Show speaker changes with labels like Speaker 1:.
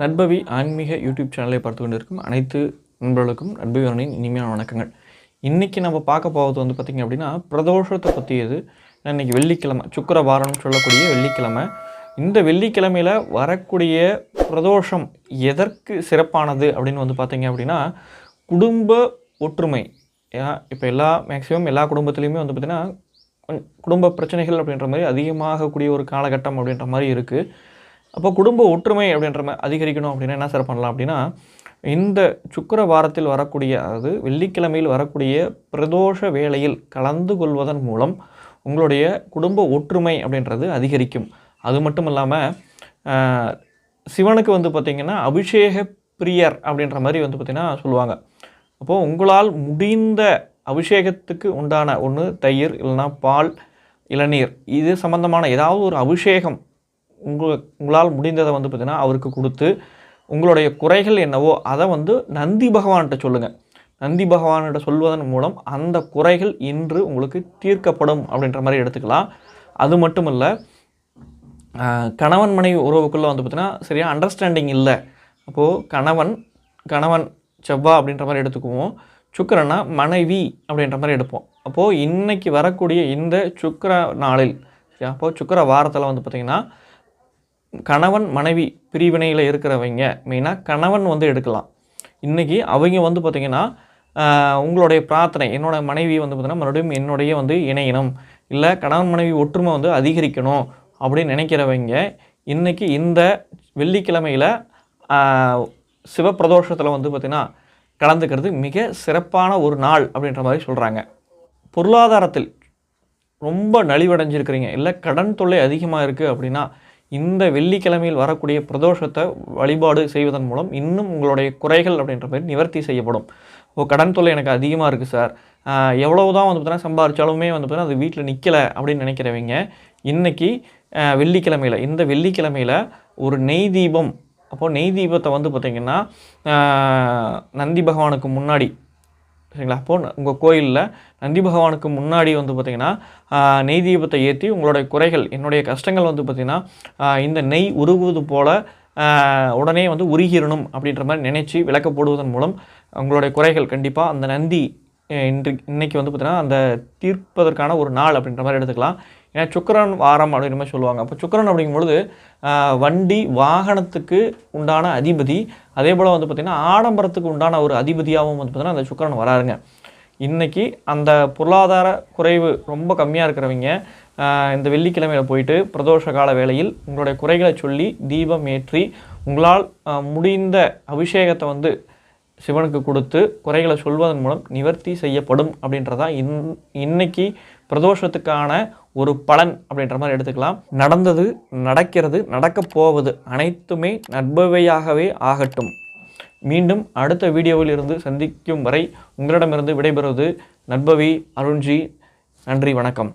Speaker 1: நட்பவி ஆன்மீக யூடியூப் சேனலை பார்த்து கொண்டிருக்கும் அனைத்து நண்பர்களுக்கும் நட்பவிவரனின் இனிமையான வணக்கங்கள். இன்றைக்கி நம்ம பார்க்க போகிறது வந்து பார்த்திங்க அப்படின்னா பிரதோஷத்தை பற்றியது இன்றைக்கி வெள்ளிக்கிழமை சுக்கிர வாரம்னு சொல்லக்கூடிய வெள்ளிக்கிழமை. இந்த வெள்ளிக்கிழமையில் வரக்கூடிய பிரதோஷம் எதற்கு சிறப்பானது அப்படின்னு வந்து பார்த்திங்க அப்படின்னா குடும்ப ஒற்றுமை. இப்போ எல்லா மேக்ஸிமம் எல்லா குடும்பத்துலேயுமே வந்து பார்த்திங்கன்னா குடும்ப பிரச்சனைகள் அப்படின்ற மாதிரி அதிகமாகக்கூடிய ஒரு காலகட்டம் அப்படின்ற மாதிரி இருக்குது அப்போ குடும்ப ஒற்றுமை அப்படின்ற மாதிரி அதிகரிக்கணும் அப்படின்னா என்ன சார் பண்ணலாம் அப்படின்னா இந்த சுக்கிர வாரத்தில் வரக்கூடிய அதாவது வெள்ளிக்கிழமையில் வரக்கூடிய பிரதோஷ வேளையில் கலந்து கொள்வதன் மூலம் உங்களுடைய குடும்ப ஒற்றுமை அப்படின்றது அதிகரிக்கும். அது மட்டும் இல்லாமல் சிவனுக்கு வந்து பார்த்திங்கன்னா அபிஷேக பிரியர் அப்படின்ற மாதிரி வந்து பார்த்திங்கன்னா சொல்லுவாங்க. அப்போது உங்களால் முடிந்த அபிஷேகத்துக்கு உண்டான ஒன்று தயிர் இல்லைன்னா பால் இளநீர். இது சம்மந்தமான ஏதாவது ஒரு அபிஷேகம் உங்கள் உங்களால் முடிந்ததை வந்து பார்த்திங்கன்னா அவருக்கு கொடுத்து உங்களுடைய குறைகள் என்னவோ அதை வந்து நந்தி பகவான்கிட்ட சொல்லுங்கள் நந்தி பகவான்கிட்ட சொல்வதன் மூலம் அந்த குறைகள் இன்று உங்களுக்கு தீர்க்கப்படும் அப்படின்ற மாதிரி எடுத்துக்கலாம். அது மட்டும் இல்லை கணவன் மனைவி உறவுக்குள்ளே வந்து பார்த்திங்கன்னா சரியாக அண்டர்ஸ்டாண்டிங் இல்லை. அப்போது கணவன் கணவன் செவ்வா அப்படின்ற மாதிரி எடுத்துக்குவோம். சுக்கரனா மனைவி அப்படின்ற மாதிரி எடுப்போம். அப்போது இன்றைக்கி வரக்கூடிய இந்த சுக்கர நாளில் அப்போது சுக்கர வாரத்தில் வந்து பார்த்திங்கன்னா கணவன் மனைவி பிரிவினையில் இருக்கிறவங்க மெயினாக கணவன் வந்து எடுக்கலாம். இன்றைக்கி அவங்க வந்து பார்த்திங்கன்னா உங்களுடைய பிரார்த்தனை என்னோட மனைவி வந்து பார்த்திங்கன்னா மறுபடியும் என்னுடைய வந்து இணையணும். இல்லை கணவன் மனைவி ஒற்றுமை வந்து அதிகரிக்கணும் அப்படின்னு நினைக்கிறவங்க இன்றைக்கி இந்த வெள்ளிக்கிழமையில் சிவப்பிரதோஷத்தில் வந்து பார்த்திங்கன்னா கலந்துக்கிறது மிக சிறப்பான ஒரு நாள் அப்படின்ற மாதிரி சொல்கிறாங்க பொருளாதாரத்தில் ரொம்ப நலிவடைஞ்சிருக்கிறீங்க. இல்லை கடன் தொல்லை அதிகமாக இருக்குது அப்படின்னா இந்த வெள்ளிக்கிழமையில் வரக்கூடிய பிரதோஷத்தை வழிபாடு செய்வதன் மூலம் இன்னும் உங்களுடைய குறைகள் அப்படின்ற மாதிரி நிவர்த்தி செய்யப்படும். ஓ கடன் தொல்லை எனக்கு அதிகமாக இருக்குது சார். எவ்வளவு தான் வந்து பார்த்தீங்கன்னா சம்பாரிச்சாலுமே வந்து பார்த்தீங்கன்னா அது வீட்டில் நிற்கலை அப்படின்னு நினைக்கிறவங்க இன்றைக்கி வெள்ளிக்கிழமையில் இந்த வெள்ளிக்கிழமையில் ஒரு நெய் தீபம் அப்போது நெய் தீபத்தை வந்து பார்த்திங்கன்னா நந்தி பகவானுக்கு முன்னாடி சரிங்களா? அப்போது உங்கள் கோயிலில் நந்தி பகவானுக்கு முன்னாடி வந்து பார்த்திங்கன்னா நெய் தீபத்தை ஏற்றி உங்களுடைய குறைகள் என்னுடைய கஷ்டங்கள் வந்து பார்த்திங்கன்னா இந்த நெய் உருகுவது போல் உடனே வந்து உருகிடணும் அப்படின்ற மாதிரி நினச்சி விளக்க போடுவதன் மூலம் உங்களுடைய குறைகள் கண்டிப்பாக அந்த நந்தி இன்று இன்றைக்கி வந்து பார்த்திங்கன்னா அந்த தீர்ப்பதற்கான ஒரு நாள் அப்படின்ற மாதிரி எடுத்துக்கலாம். ஏன்னா சுக்கரன் வாரம் அப்படின்ற மாதிரி சொல்லுவாங்க. அப்போ சுக்கரன் அப்படிங்கும்பொழுது வண்டி வாகனத்துக்கு உண்டான அதிபதி அதே போல் வந்து பார்த்திங்கன்னா ஆடம்பரத்துக்கு உண்டான ஒரு அதிபதியாகவும் வந்து பார்த்திங்கன்னா அந்த சுக்கரன் வராருங்க. இன்றைக்கி அந்த பொருளாதார குறைவு ரொம்ப கம்மியாக இருக்கிறவங்க இந்த வெள்ளிக்கிழமையில் போயிட்டு பிரதோஷ கால வேளையில் உங்களுடைய குறைகளை சொல்லி தீபம் ஏற்றி உங்களால் முடிந்த அபிஷேகத்தை வந்து சிவனுக்கு கொடுத்து குறைகளை சொல்வதன் மூலம் நிவர்த்தி செய்யப்படும் அப்படின்றதான் இன் இன்னைக்கு பிரதோஷத்துக்கான ஒரு பலன் அப்படின்ற மாதிரி எடுத்துக்கலாம். நடந்தது நடக்கிறது நடக்கப் போவது அனைத்துமே நட்பவையாகவே ஆகட்டும். மீண்டும் அடுத்த வீடியோவில் இருந்து சந்திக்கும் வரை உங்களிடமிருந்து விடைபெறுவது நட்பவி அருண்ஜி. நன்றி வணக்கம்.